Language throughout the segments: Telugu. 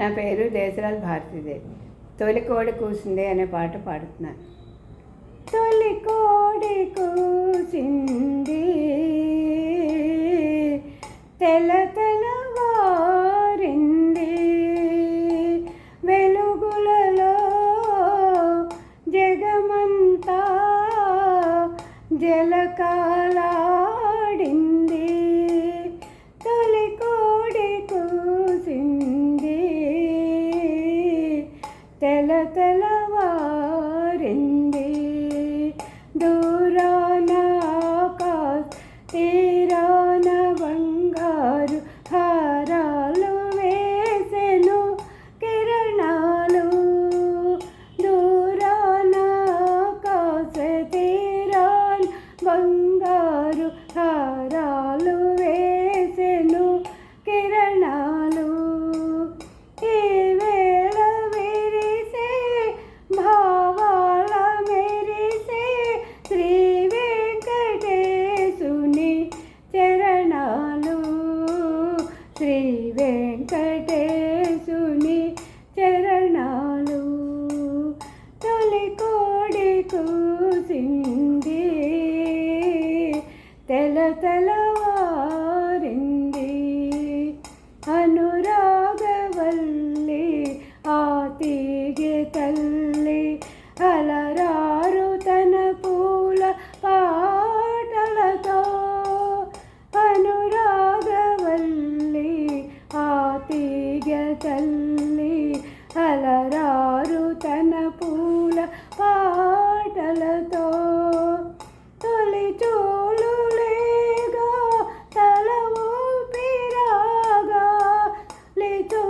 నా పేరు దేశరాజ్ భారతీదేవి. తొలి కోడి కూసింది అనే పాట పాడుతున్నాను. తొలి కోడి కూసింది తెల తెలవారింది వెలుగులలో జగమంతా జలకాలా తెల తెలవారింది శ్రీ వెంకటేశుని చరణాలు తొలి కోడి కూసింది. తెల తెలవారింది అనురాగవల్లి ఆ తీగె తల్లి అలరా తలరారు తన పూల పాటలతో. తొలి చూలులేగా తల ఊపిరాగా లిచోలులేగా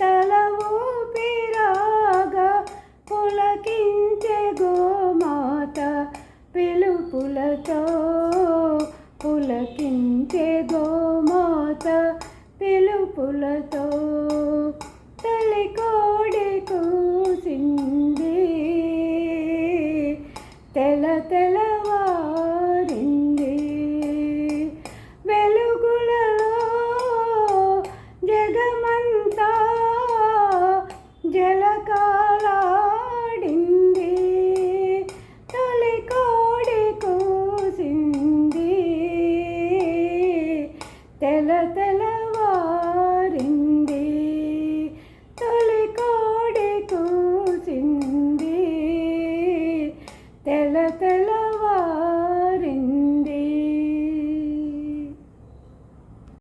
తల ఊపిరాగా పులకించే గోమాత పిలుపులతో. పులకించే గోమాత పిలుపులతో. కోడి కూసింది. తెల తెలవారింది. వెలుగులలో జగమంతా జలకాలాడింది. తొలి కోడి కూసింది. తెల తెల